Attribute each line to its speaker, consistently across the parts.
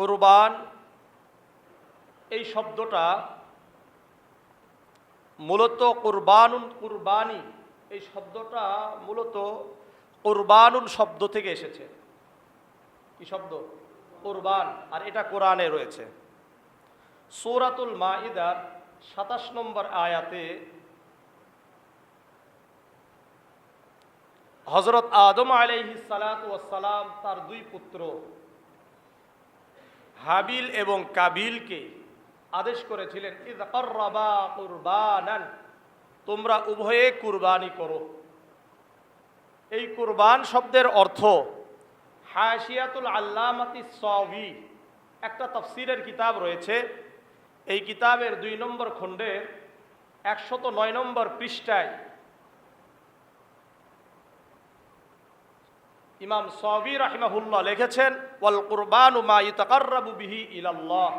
Speaker 1: কোরবান, এই শব্দটা মূলত কোরবানুন কুরবানি, এই শব্দটা মূলত কোরবানুন শব্দ থেকে এসেছে। কি শব্দ? কোরবান, আর এটা কোরআনে রয়েছে। সূরাতুল মাইদার সাতাশ নম্বর আয়াতে হজরত আদম আলাইহি সালাম তার দুই পুত্র হাবিল এবং কাবিলকে আদেশ করেছিলেন কুরবানান তোমরা উভয়ে কুরবানি করো। এই কুরবান শব্দের অর্থ হাসিয়াতুল আল্লামাতি সবি একটা তফসিরের কিতাব রয়েছে। এই কিতাবের দুই নম্বর খণ্ডের একশত নয় নম্বর পৃষ্ঠায় ইমাম সবি রাহিমাহুল্লাহ লিখেছেন, ওয়াল কুরবানু মা ইতাকাররাবু বিহি ইলাল্লাহ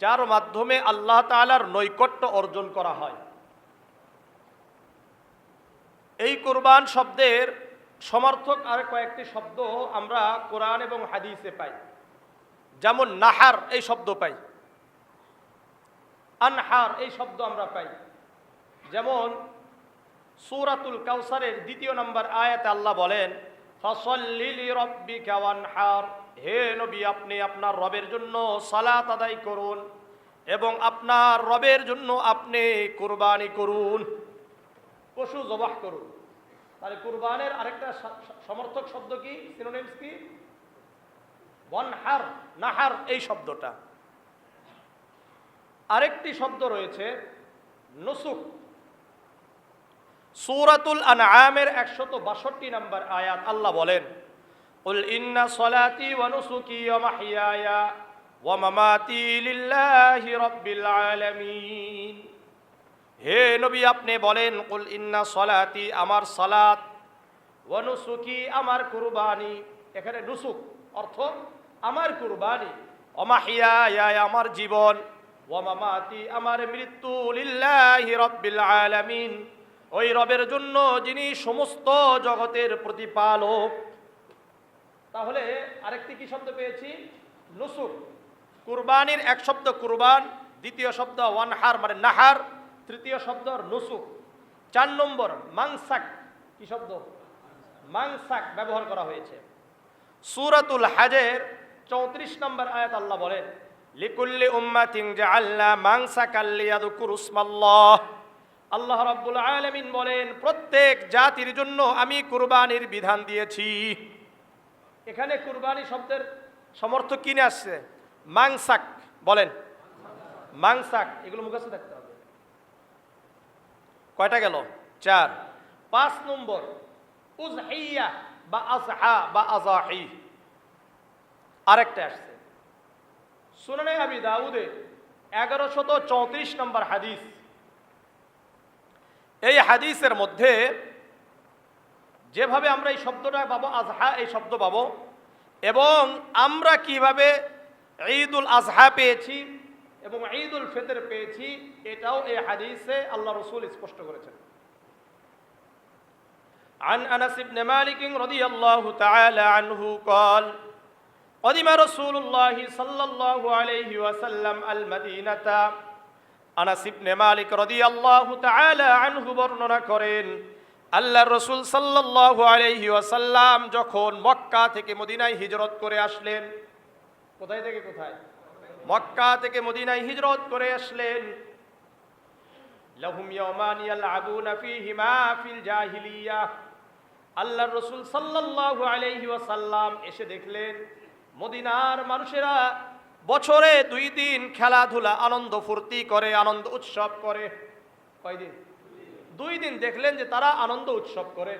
Speaker 1: যার মাধ্যমে আল্লাহ তাআলার নৈকট্য অর্জন করা হয়। এই কুরবান শব্দের সমর্থক আর কয়েকটি শব্দ আমরা কোরআন এবং হাদিসে পাই। যেমন নাহার, এই শব্দ পাই। আনহার, এই শব্দ আমরা পাই। যেমন সূরাতুল কাউসারের দ্বিতীয় নম্বর আয়াতে আল্লাহ বলেন হে নবী, আপনি আপনার রবের জন্য সালাত আদায় করুন এবং আপনার রবের জন্য আপনি কুরবানি করুন। পশু জবাহ করুন। তাহলে কুরবানের আরেকটা সমর্থক শব্দ কি? সিনোনিমস কি? ওয়ানহার, নাহার, এই শব্দটা। আরেকটি শব্দ রয়েছে নসুক সূরাতুল আনআমের একশত বাষট্টি নম্বর আয়াত আল্লাহ বলেন قل إن صلاتي ونسكي ومحياي ومماتي لله رب العالمين হে নবী আপনি বলেন কুল ইন্না সলাতি আমার সালাত ওয়ানুসুকি আমার কুরবানি এখানে নুসুক অর্থ আমার কুরবানি অমাহিয়া আমার জীবন ওয়ামামাতি আমার মৃত্যু লিল্লাহি রব্বিল আলামিন ওই রবের জন্য যিনি সমস্ত জগতের প্রতিপালক। তাহলে আরেকটি কি শব্দ পেয়েছি? নুসুক কুরবানির এক শব্দ কুরবান, দ্বিতীয় শব্দ ওয়ানহার মানে নাহার, তৃতীয় শব্দ নুসুক চার নম্বর, মাংসাক। কি শব্দ? মাংসাক ব্যবহার করা হয়েছে। সুরাতুল হাজের চৌত্রিশ নম্বর আয়াত আল্লাহ বলেন, লিকুল্লি জাআলনা মাংসাকাল লিয়াযকুরু ইসমাল্লাহ। আল্লাহ রাব্বুল আলামিন বলেন, প্রত্যেক জাতির জন্য আমি কুরবানির বিধান দিয়েছি। এখানে কুরবানি শব্দের সমর্থক কিনে আসছে? মাংসাক বলেন। মাংসাক, এগুলো মুখস্থ থাকতে হবে। কয়টা গেল? চার। পাঁচ নম্বর উজহিয়া বা আজহা বা আজাহি আরেকটা আসছে। সুনানে আবি দাউদে এগারোশত চৌত্রিশ নম্বর হাদিস। এই হাদিসের মধ্যে যেভাবে আমরা এই শব্দটা পাবো আজহা এই শব্দ পাবো এবং আমরা কিভাবে ঈদুল আজহা পেয়েছি এবং ঈদুল ফিতর পেয়েছি এটাও এই হাদিসে আল্লাহ রসুল স্পষ্ট করেছেন عن أنس بن مالك رضي الله تعالى عنه قال قدم رسول الله صلى الله عليه وسلم المدينة আনাস ইবনে মালিক রাদিয়াল্লাহু তাআলা আনহু বর্ণনা করেন, আল্লাহর রাসূল সাল্লাল্লাহু আলাইহি ওয়াসাল্লাম যখন মক্কা থেকে মদিনায় হিজরত করে আসলেন, কোথায় থেকে কোথায়? মক্কা থেকে মদিনায় হিজরত করে আসলেন। লাহুম ইয়াওমান ইয়ালআবুনা ফীহিমা ফিল জাহিলিয়া। আল্লাহর রাসূল সাল্লাল্লাহু আলাইহি ওয়াসাল্লাম এসে দেখলেন, মদিনার মানুষেরা বছরে দুই দিন খেলাধুলা, আনন্দ ফুর্তি করে, আনন্দ উৎসব করে। কয়দিন? দুই দিন দেখলেন যে তারা আনন্দ উৎসব করে।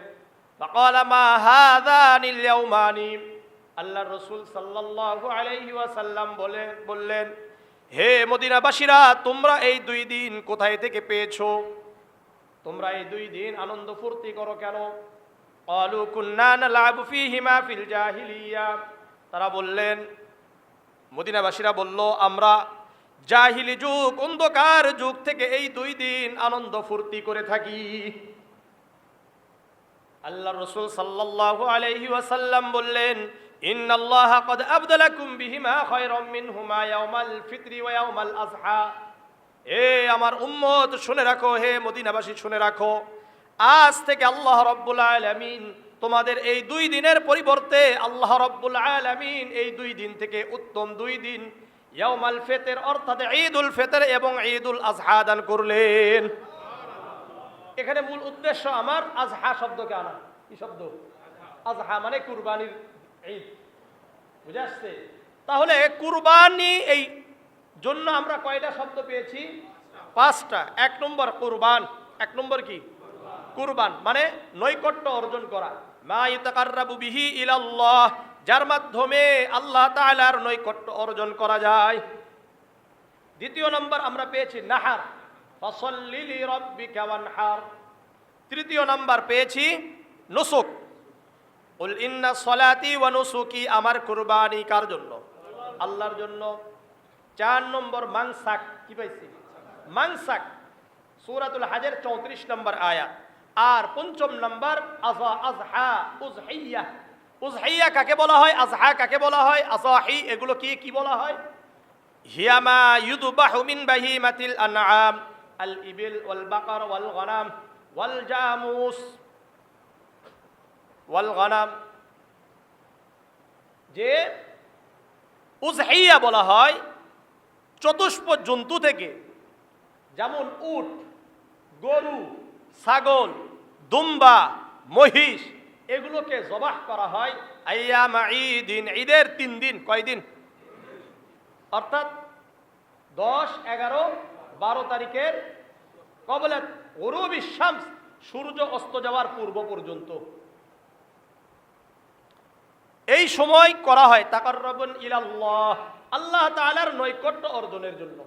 Speaker 1: আল্লাহ রসুল সাল্লাহ বলে বললেন, হে মদিনাবাসীরা, তোমরা এই দুই দিন কোথায় থেকে পেয়েছ? তোমরা এই দুই দিন আনন্দ ফুর্তি করো কেন? তারা বললেন মদিনাবাসীরা বলল, আমরা জাহিলি যুগ, অন্ধকার যুগ থেকে এই দুই দিন আনন্দ ফুর্তি করে থাকি। আল্লাহ রসুল সাল্লাহ আলহি ওয়াসাল্লাম বললেন, ইন্নাল্লাহ কদ আবদালাকুম বিহিমা খয়রম মিনহুমা ইয়াউমাল ফিতরি ওয়া ইয়াউমাল আযহা। এ আমার উম্মত, শুনে রাখো, হে মদিনাবাসী, শুনে রাখো। আজ থেকে আল্লাহ রব্বুল আলামিন তোমাদের এই দুই দিনের পরিবর্তে আল্লাহ রব্বুল আলামিন এই দুই দিন থেকে উত্তম দুই দিন ইয়াউমাল ফেতের অর্থাৎ ঈদ উল ফেতের এবং ঈদুল আজহা দান করলেন। এখানে মূল উদ্দেশ্য আমার আজহা শব্দকে আনা। কি শব্দ? আজহা মানে কুরবানির ঈদ। বুঝে আসছে? তাহলে কুরবানি এই জন্য আমরা কয়টা শব্দ পেয়েছি? পাঁচটা। এক নম্বর কুরবান। এক নম্বর কি? কুরবান। মানে নৈকট্য অর্জন করা। মা বিহি ইলাল্লাহ, যার মাধ্যমে আল্লাহ তাআলার নৈকট্য অর্জন করা যায়। দ্বিতীয় নম্বর আমরা পেয়েছি নাহার তৃতীয় নম্বর পেয়েছি নুসুক। উল ইন্না সলাতি নুসুকি আমার কুরবানি কার জন্য? আল্লাহর জন্য। চার নম্বর মাংসাক, কি পাইছি? মাংসাক, সূরাতুল হাজের চৌত্রিশ নম্বর আয়াত। আর পঞ্চম নম্বর আজা আজহা, উজহিয়া। উজহিয়া কাকে বলা হয়? আজহা কাকে বলা হয়? আজাহি এগুলো কি কি বলা হয়? হিয়ামা ইউদবাহু মিন বাহিমাতিল আনআম। আল ইবিল ওয়াল বাকার ওয়াল গনাম। ওয়াল জামুস। ওয়াল গনাম। যে উজহিয়া বলা হয় চতুষ্প জন্তু থেকে, যেমন উট, গরু ছাগল, দুম্বা, মহিষ, এগুলোকে জবাহ করা হয় আইয়াম ঈদিন, ঈদের তিন দিন কয়দিন অর্থাৎ দশ, এগারো, বারো তারিখের কবলে গরুব শামস, সূর্য অস্ত যাওয়ার পূর্ব পর্যন্ত। এই সময় করা হয় তাকাররবন ইলাল্লাহ, আল্লাহ তাআলার নৈকট্য অর্জনের জন্য।